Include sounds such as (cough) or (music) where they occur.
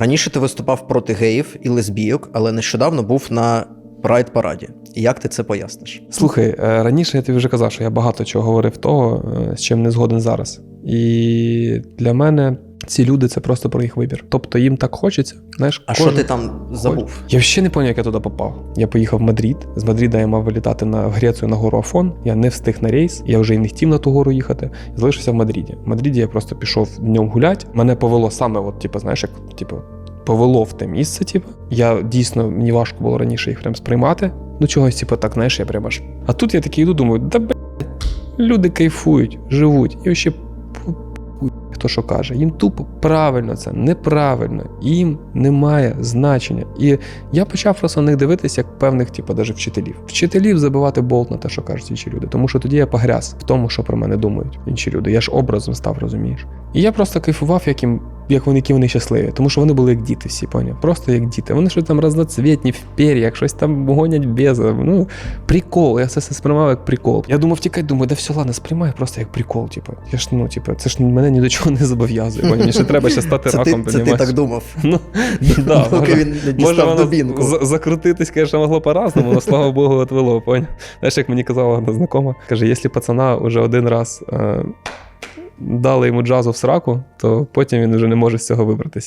Раніше ти виступав проти геїв і лесбійок, але нещодавно був на прайд параді. Як ти це поясниш? Слухай, е, раніше я тобі вже казав, що я багато чого говорив того, е, з чим не згоден зараз. І для мене ці люди це просто про їх вибір. Тобто їм так хочеться. Знаєш, А кожен- що ти там забув? Я ще не пам'ятаю, як я туди попав. Я поїхав в Мадрид. З Мадріда я мав вилітати на в Грецію на гору Афон. Я не встиг на рейс. Я вже й не хотів на ту гору їхати. Я залишився в Мадріді. В Мадріді я просто пішов днем гулять. Мене повело саме, от, типу, знаєш, як типу, повело в те місце. Типу. Я дійсно мені важко було раніше їх прям сприймати. Ну чогось, типу, так, знаєш, я прям аж. А тут я такий йду, думаю, да блядь, люди кайфують, живуть. І ще хто що каже. Їм тупо правильно це, неправильно, їм немає значення. І я почав просто на них дивитися як певних, типу, даже вчителів. Вчителів забивати болт на те, що кажуть інші люди. Тому що тоді я погряз в тому, що про мене думають інші люди. Я ж образом став, розумієш. І я просто кайфував, як їм. Як вони, які вони щасливі, тому що вони були як діти, всі поняв. Просто як діти. Вони щось там разноцвітні в пер'ях, щось там гонять без. Ну, прикол. Я це все сприймав як прикол. Я думав, тікай, думаю, да все, ладно, сприймаю просто як прикол. Типу, я ж ну, типу, це ж мене ні до чого не зобов'язує. Мені ще треба ще стати Це раком. ти, це ти так думав. (laughs) Ну, (laughs) да, Поки він не дістав дубінку. закрутитись, звісно, могло по-разному, але слава Богу, отвело, поняв? Знаєш, як мені казала одна знакома, каже, якщо пацана вже один раз е, дали йому джазу в сраку, то потім він вже не може з цього вибратися.